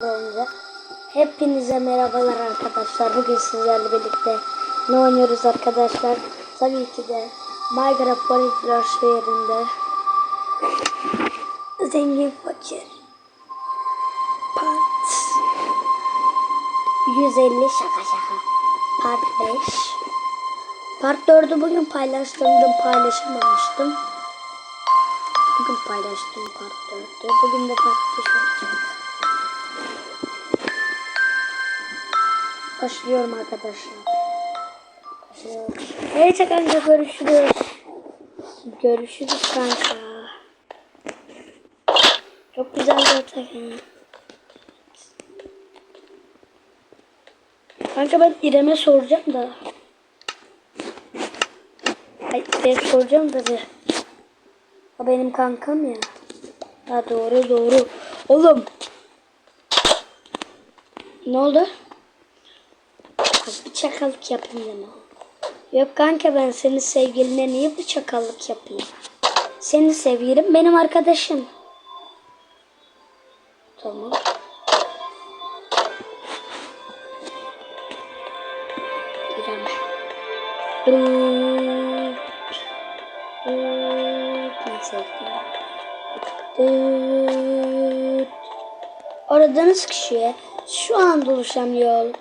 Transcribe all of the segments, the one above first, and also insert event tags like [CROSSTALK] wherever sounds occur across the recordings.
Önce. Hepinize merhabalar arkadaşlar. Bugün sizlerle birlikte ne oynuyoruz arkadaşlar? Tabii ki de Minecraft Polyflash şehrinde Zengin Fakir Part 150 şaka şaka Part 5 Part 4'ü bugün paylaştım dün paylaşamamıştım Bugün paylaştım Part 4'ü Bugün de Part 5 olacak Başlıyorum arkadaşlar. Başlıyorum. Neyse kanka görüşürüz. Görüşürüz kanka. Çok güzel bir otel. Kanka ben İrem'e soracağım da. Ay ben soracağım da bir. O benim kankam ya. Ha doğru doğru. Oğlum. Ne oldu? Çakallık yapayım deme. Yok kanka ben senin sevgiline niye bu çakallık yapayım? Senin sevgilin benim arkadaşım. Tamam. İrem. Ben sevgilim. Sıkışıyor? Şu an buluşan yol.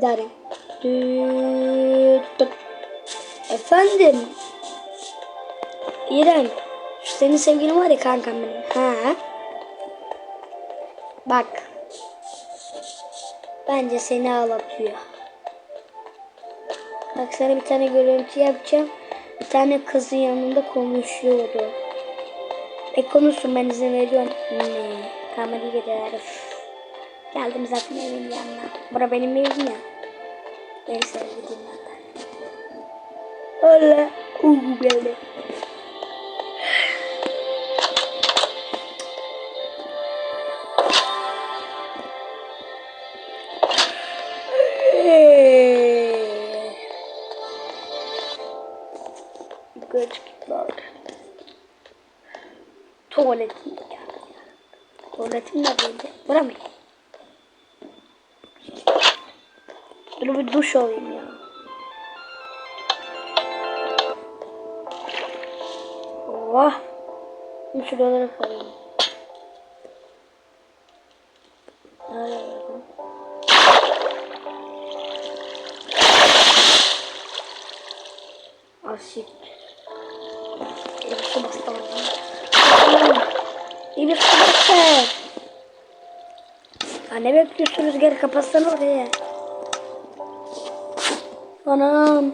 Derim. Efendim. İrem. Şu senin sevgilin var ya kankam benim. Ha. Bak. Bence seni ağlatıyor. Bak sana bir tane görüntü yapacağım. Bir tane kızın yanında konuşuyordu. E konuşsun ben izin veriyorum. Hmm. Gider. Üf. Geldim zaten evin yanına. Bura benim evim ya. Beni sevdiğim yerden. Öyle. Uuu böyle. Good Lord. Tuvaletim de geldi. Tuvaletim neredeydi? Bura mı? Dur bir duş alayım ya. Oh. Bir şuralara koyayım. Asit. Elif su bastı su bastı. Ya ne bekliyorsunuz geri kapatsana oraya. Anam.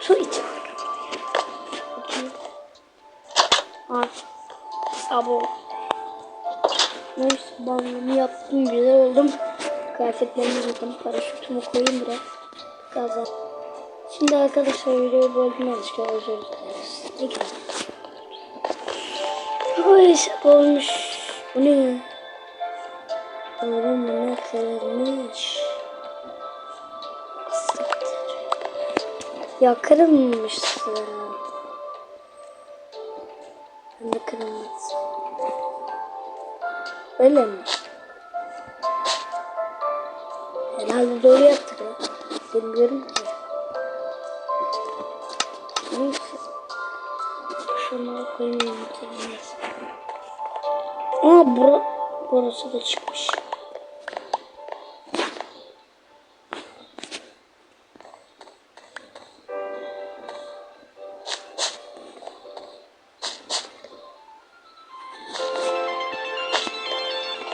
Su iç. Abo. Neyse banyomu yaptım güzel oldum. Kıyafetlerimi yıkadım. Paraşütümü koyayım biraz. Gaza. Şimdi arkadaşlar videoyu böldüm yanlışlıkla özür dileriz. Oy hesap olmuş. Bu ne? Oğlum ne kırılmış. Ya kırılmışsın. Ben de kırılmaz. Öyle mi? Herhalde doğru yaptık ya. Bilmiyorum ki. Aa bura, burası da çıkmış.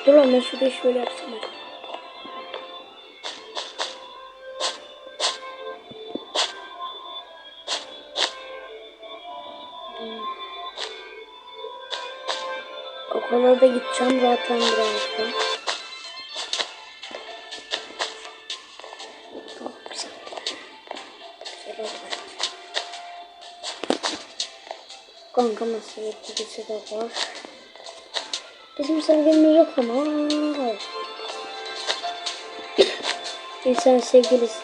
Dur lan ben şurada şöyle yapsam. hadi. Okula da gideceğim zaten birazdan. Kanka nasıl birisi de var. Bizim sevgilimiz yok ama. İnsan sevgilisi.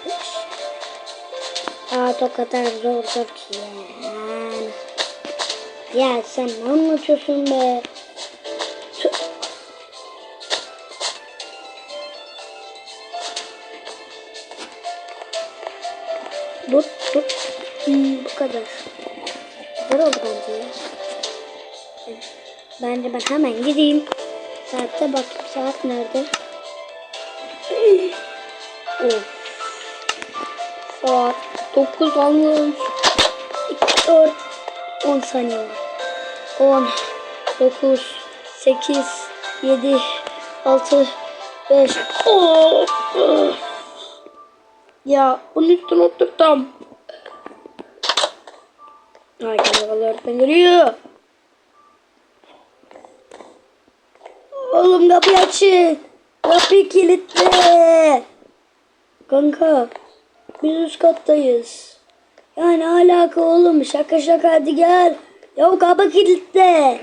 Aa o kadar zordur ki yani. Ya sen ne anlatıyorsun be? Kadar. Güzel oldu bence. Bence ben hemen gideyim. Saatte bakayım saat nerede? of. Saat 9 olmuş. 2, 4, 10 saniye var. 10, 9, 8, 7, 6, 5. Oh. Ya bunun üstüne oturdum. Ay galiba öğretmen geliyor. Oğlum kapıyı açın. Kapıyı kilitle. Kanka biz üst kattayız. Yani alaka oğlum şaka şaka hadi gel. Ya kapı kilitle.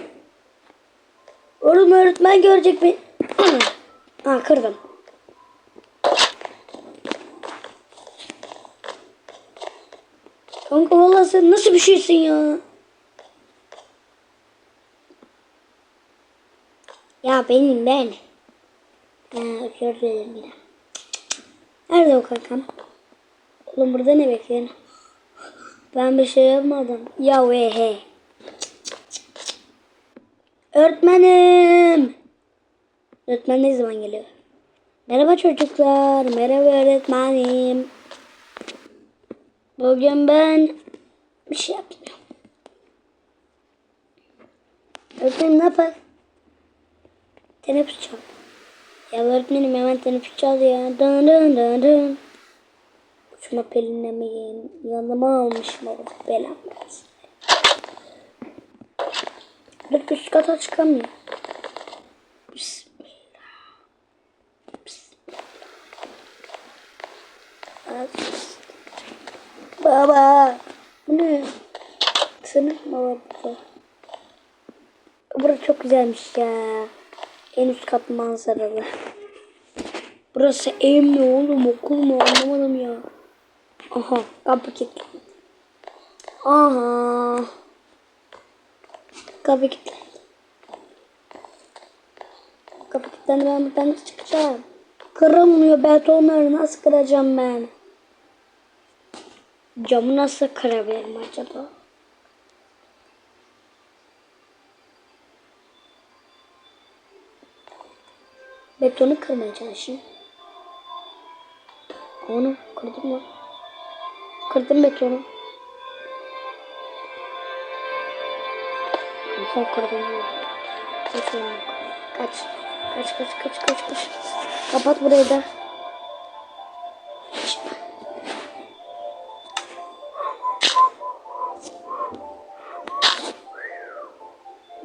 Oğlum öğretmen görecek mi? [CLEARS THROAT] ha kırdım. Kanka vallahi sen nasıl bir şeysin ya? Ya benim ben. Ha, özür dilerim yine. Nerede o kankam? Oğlum burada ne bekliyorsun? Ben bir şey yapmadım. Ya ve he. Öğretmenim. Öğretmen ne zaman geliyor? Merhaba çocuklar. Merhaba öğretmenim. Bugün ben bir şey yapmıyorum. Öğretmenim ne yapar? Teneffüs çal. Ya öğretmenim hemen teneffüs çal ya. Dın dın dın dın. Uçma pelinlemeyin. Yanıma almışım o belam. versin. Dur üst kata çıkamıyorum. Bismillah. Bismillah. Az- Baba. Ne? Sınıf mı var burada? Burası çok güzelmiş ya. En üst kat manzaralı. Burası ev mi oğlum okul mu anlamadım ya. Aha kapı kilitli. Aha. Kapı kilitli. Kapı kilitlendi ben buradan çıkacağım? Kırılmıyor betonları nasıl kıracağım ben? Camı nasıl kırabilirim acaba? Betonu kırmaya çalışayım. Onu kırdım mı? Kırdım betonu. Son kırdım mı? Kaç. Kaç kaç kaç kaç kaç. Kapat burayı da.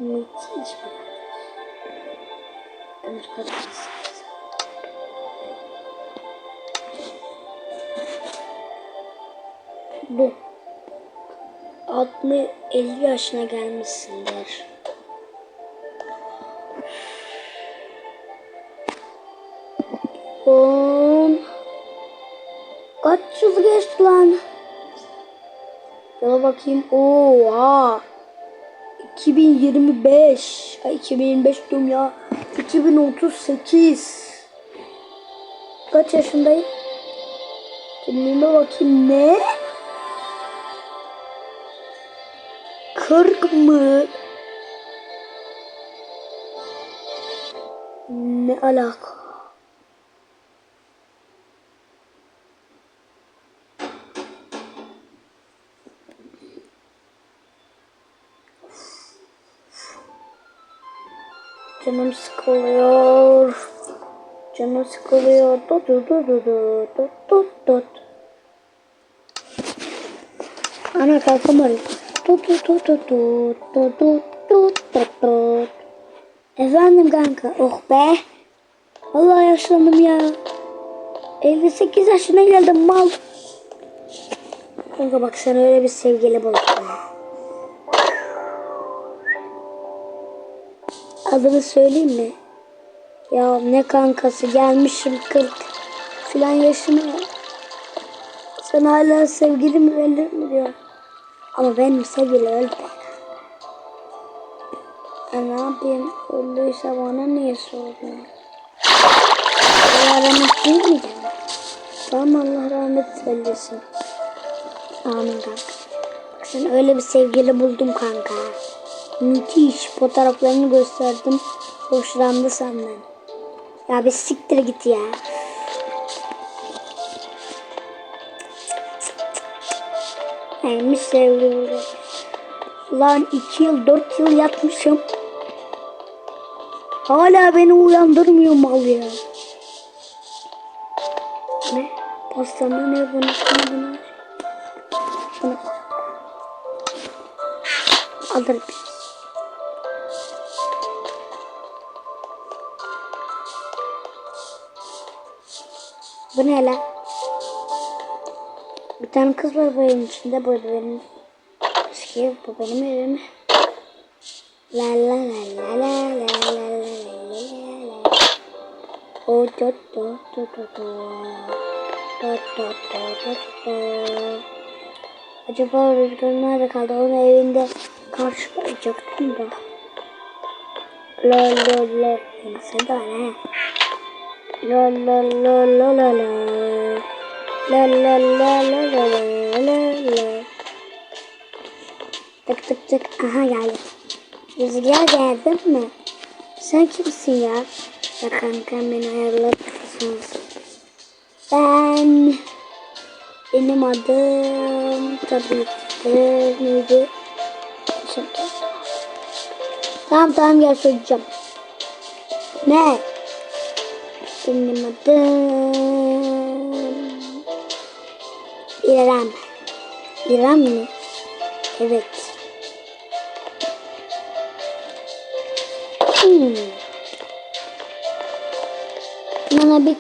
Müthiş bir Ömür kadar. Bu. 60 50 yaşına gelmişsindir. On. Kaç yıl geçti lan? Yola bakayım. Oha. 2025. Ay 2025 diyorum ya. 2038. Kaç yaşındayım? Kimliğime bakayım ne? 40 mı? Ne alaka? Canım sıkılıyor. Canım sıkılıyor. Tut tut tut tut tut tut tut. Ana kalkam arıyor. Tut tut tut tut tut tut tut tut tut tut. Efendim kanka. Oh be. Vallahi yaşlandım ya. 58 yaşına geldim mal. Kanka bak sen öyle bir sevgili buldun. Adını söyleyeyim mi? Ya ne kankası gelmişim 40. filan yaşını sen hala sevgilim öldür mü diyor. Ama benim sevgili öldü. E ne yapayım? Öldüyse bana niye sordun? Allah rahmet değil mi? Tamam Allah rahmet eylesin. Amin kanka. Sen öyle bir sevgili buldum kanka. Müthiş. Fotoğraflarını gösterdim. Hoşlandı senden. Ya bir siktir git ya. Neymiş burada. Lan iki yıl dört yıl yatmışım. Hala beni uyandırmıyor mal ya. Ne? Pastanın ne bunu bunu bunu. Alır biz. Bu ne lan? Bir tane kız var bu evin içinde. Bu benim eski bu benim evim. La la la la la la la la la la la. O do do do do do. Do do do do do. Acaba Rüzgar nerede kaldı? Onun evinde karşılayacaktım da. La la la. Sen de ne? La la la la la la. La la la la la la la la. Tık tık tık. Aha geldi. Rüzgar geldin mi? Sen kimsin ya? Ya kanka beni ayarlatırsınız. Ben... Benim adım tabii ki neydi? Tamam tamam gel söyleyeceğim. Ne? Benim adım İrem. İrem mi? Evet. Hmm. Bana bir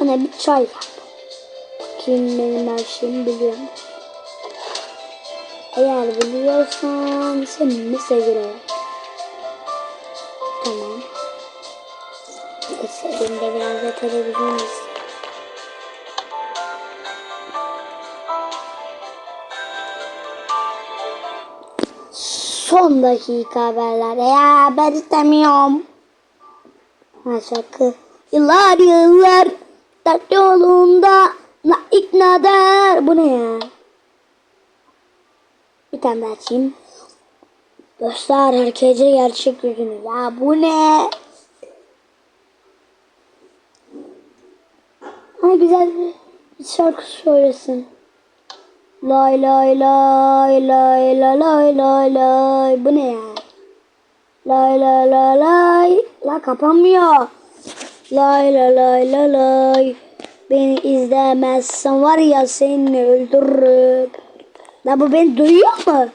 bana bir çay yap. Bakayım benim her şeyimi biliyorum. Eğer biliyorsan seninle seviyorum. Televizyon izleyeyim. Son dakika haberler. Ya ben istemiyorum. Ha şarkı. Yıllar yıllar dert yolunda na ikna der. Bu ne ya? Bir tane daha açayım. Göster herkese gerçek yüzünü. Ya bu ne? Ha güzel bir şarkı söylesin. Lay lay lay lay lay lay lay lay. Bu ne ya? Lay lay lay lay. La kapanmıyor. Lay lay lay lay lay. Beni izlemezsen var ya seni öldürürüm. La bu beni duyuyor mu?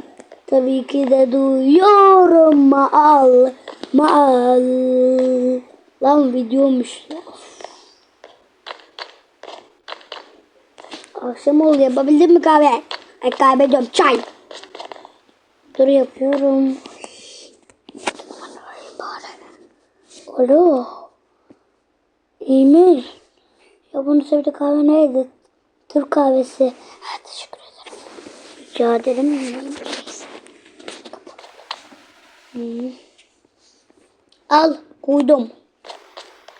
Tabii ki de duyuyorum maal maal. Lan videomuş. Akşam oldu yapabildim mi kahve? Ay kahve diyorum çay. Dur yapıyorum. Alo. İyi mi? Ya bunu sevdi kahve neydi? Türk kahvesi. Ha, teşekkür ederim. Rica ederim. Hmm. Al koydum.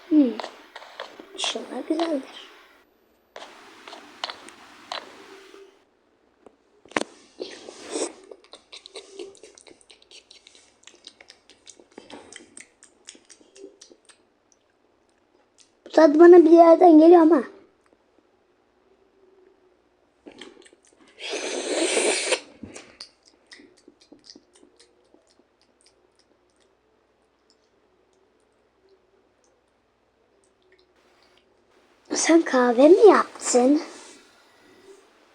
Hmm. İnşallah güzeldir. Tat bana bir yerden geliyor ama. Sen kahve mi yaptın?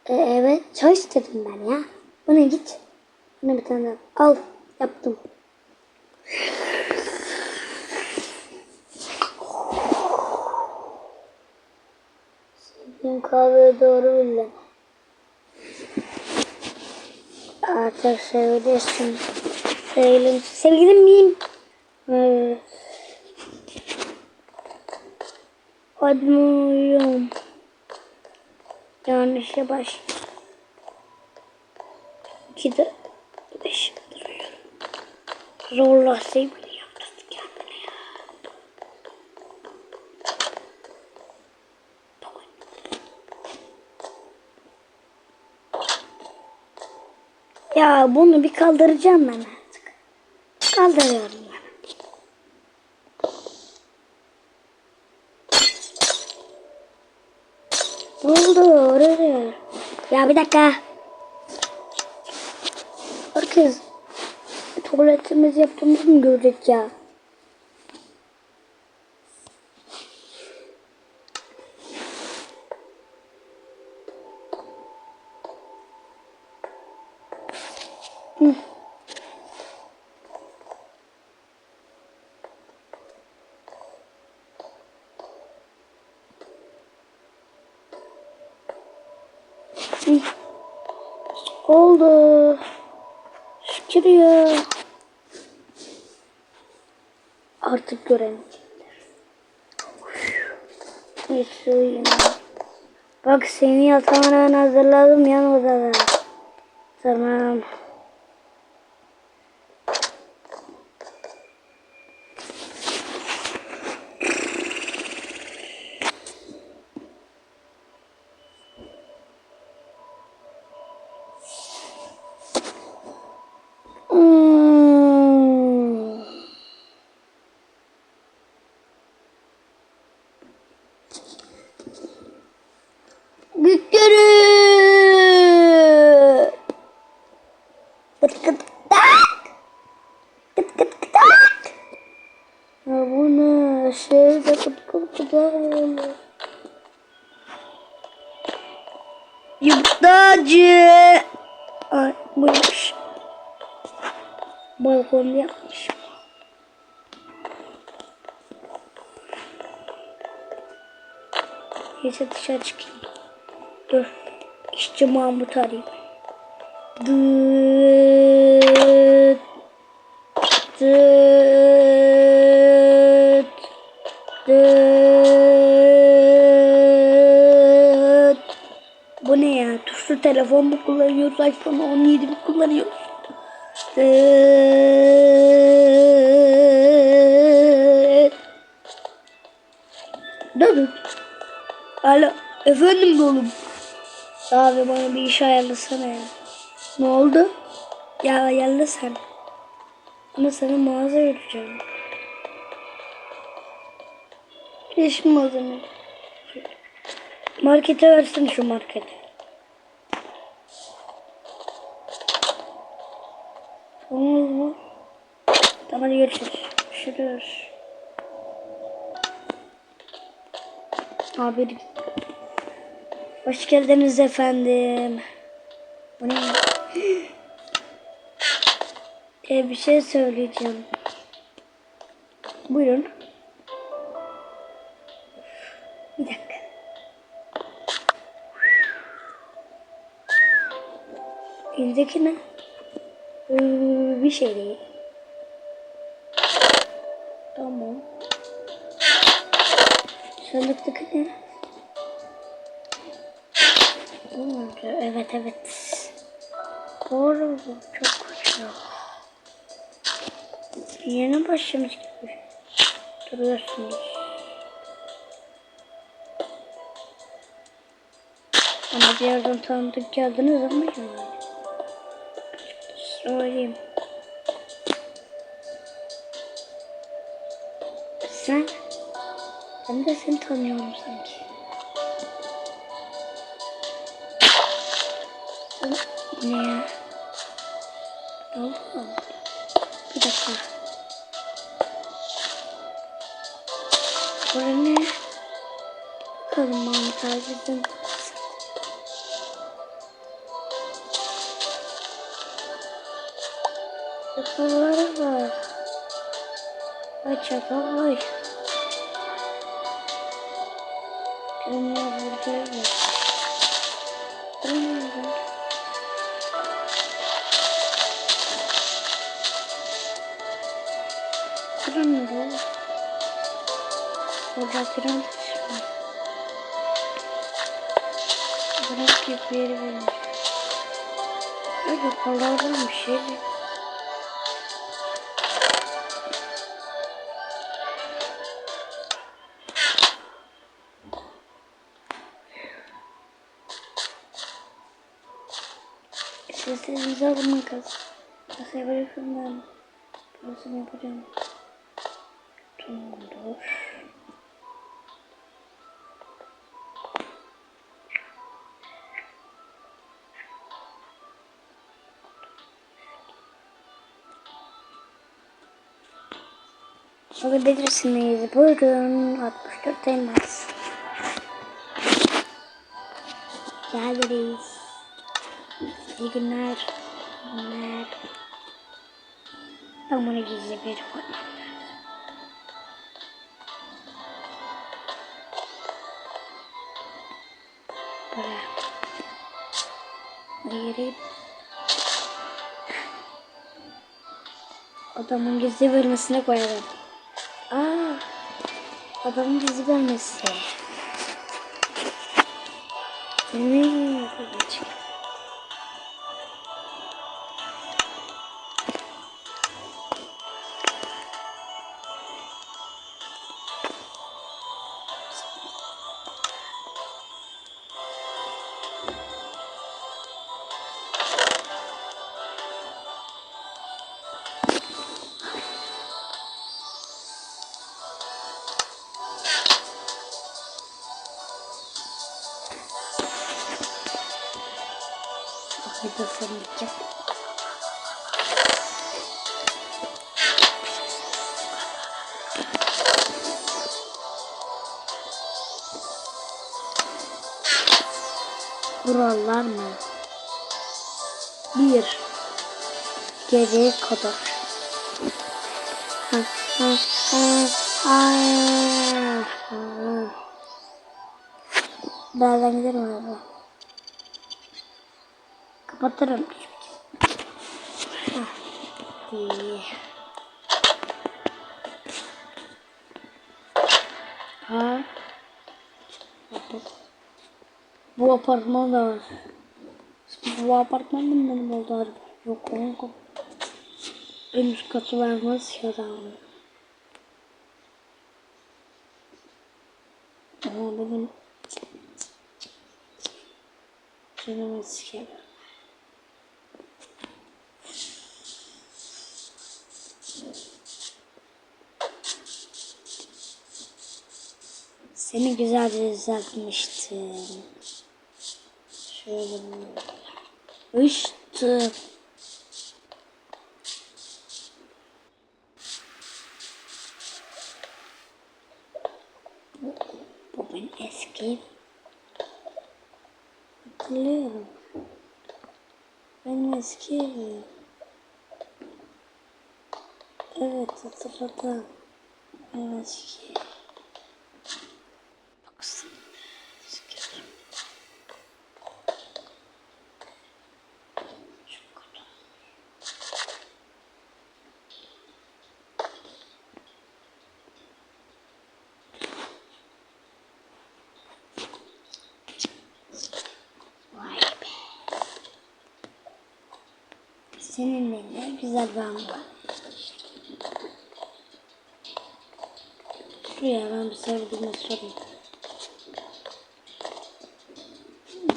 E, evet, çay istedim ben ya. Buna git. Buna bir tane al. Yaptım. Sevdiğim kahveye doğru bildim. Artık sevgilisin. Sevgilim. Sevgilim miyim? Evet. Hadi uyuyorum. Yanlışa baş. İki de beş. Zorla sevgili Ya bunu bir kaldıracağım ben artık. Kaldırıyorum ben. Ne. Ya bir dakika. Herkes tuvaletimizi yaptığımızı mı görecek ya? Hı. Hı. Oldu. Şükür ya. Artık göremeyecekler. Neyse uyuyayım. Bak seni yatağına hazırladım yan odada. Tamam. Dışarı çıkayım. Dur. İşçi Mahmut arayayım. Dıt. Dıt. Dıt. Bu ne ya? Tuşlu telefon mu kullanıyoruz? iPhone 17 mi kullanıyoruz? Dıt. Dıt. Alo. Efendim oğlum. Abi bana bir iş ayarlasana ya. Ne oldu? Ya ayarla sen. Ama sana mağaza vereceğim. İş malzeme. Markete versin şu markete. Tamam mı? Tamam hadi görüşürüz. Görüşürüz. Abi Hoş geldiniz efendim. Bu ne? Ee, bir şey söyleyeceğim. Buyurun. Bir dakika. Eldeki ne? Ee, bir şey değil. Tamam. Sandıktaki ne? Evet evet. Doğru. Çok güzel. Yeni başlamış gibi duruyorsunuz. Ama bir yerden tanıdık geldiniz ama yani. Söyleyeyim. Sen? Ben de seni tanıyorum sanki. Ne ya? Ne oldu? Bir dakika. Bura ne? Bakalım Mahmut abiden. Çatallara bak. Ay çatal ay. Var. Burada gibi bir yere vermiş. Öyle kollardan bir şey. Seslerinizi alın kız. Kasaya bırakın ben. Parasını yapacağım. Tamamdır. Alabilirsiniz. Buyurun. 64 elmas. Geliriz. İyi günler. İyi günler. Ben bunu gizli bir koymam. Buraya. Hayır. Adamın gizli bölmesine koyalım. Aa, adamın gizli bölmesi. Hmm, Sen gidecek. Kurallar mı? Bir. Geriye kadar. Ha. Nereden giderim abi? Kapatırım. Ha. Bu apartman da var. Bu apartman da benim oldu harbi? Yok oğlum. En üst katı vermez ya da. Ama benim canımı sikerim. Seni güzelce düzeltmiştim. Şöyle böyle. İşte. Bu, bu eski. Hatırlıyorum. Benim eski. Evet hatırladım. Benim eski. Baksana. Sikerim. Şu kadar. Vay be. Seninle ne güzel bir an var. Şuraya ben bir sevdiğime sorayım.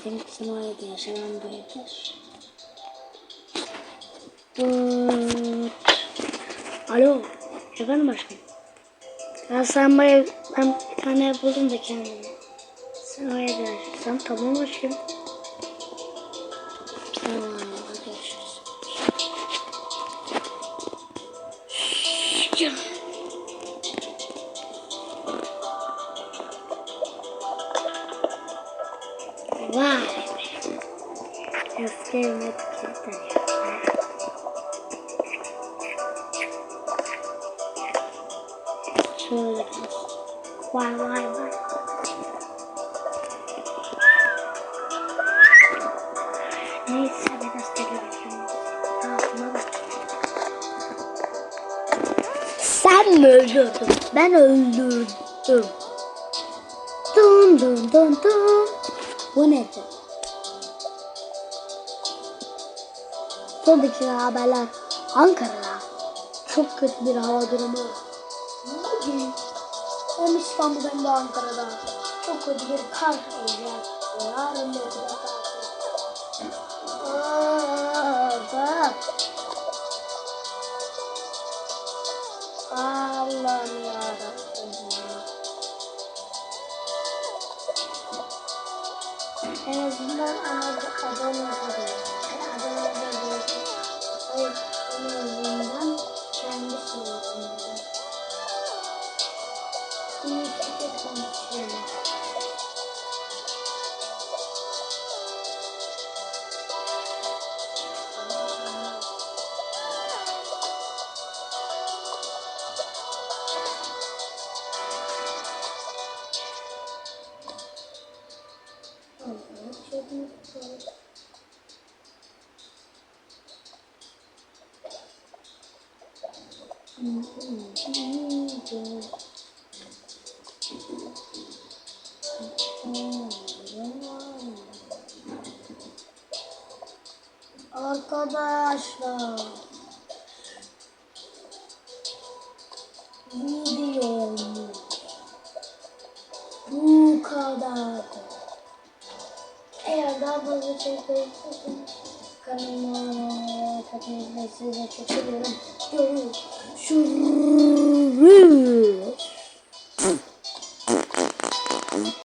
Benim kızım yaşamam bu evde. Dur. Alo. Efendim aşkım. Ya sen ev, ben bir tane buldum da kendime. Sen o evde yaşarsan tamam aşkım. Tamam öldürdüm. Dın dın dın dın. Bu nedir? Sonraki haberler Ankara'da. Çok kötü bir hava durumu. Bugün hem İstanbul'da hem Ankara'da çok kötü bir kar olacak. Yarın da olacak. Aa. Allah'ım ya. En azından anladı adam yapabilir. Arkadaşlar videomuz bu kadar. Eğer daha fazla şey istiyorsanız kanalıma katılmayı size çok seviyorum. Görüşürüz. Tchurr.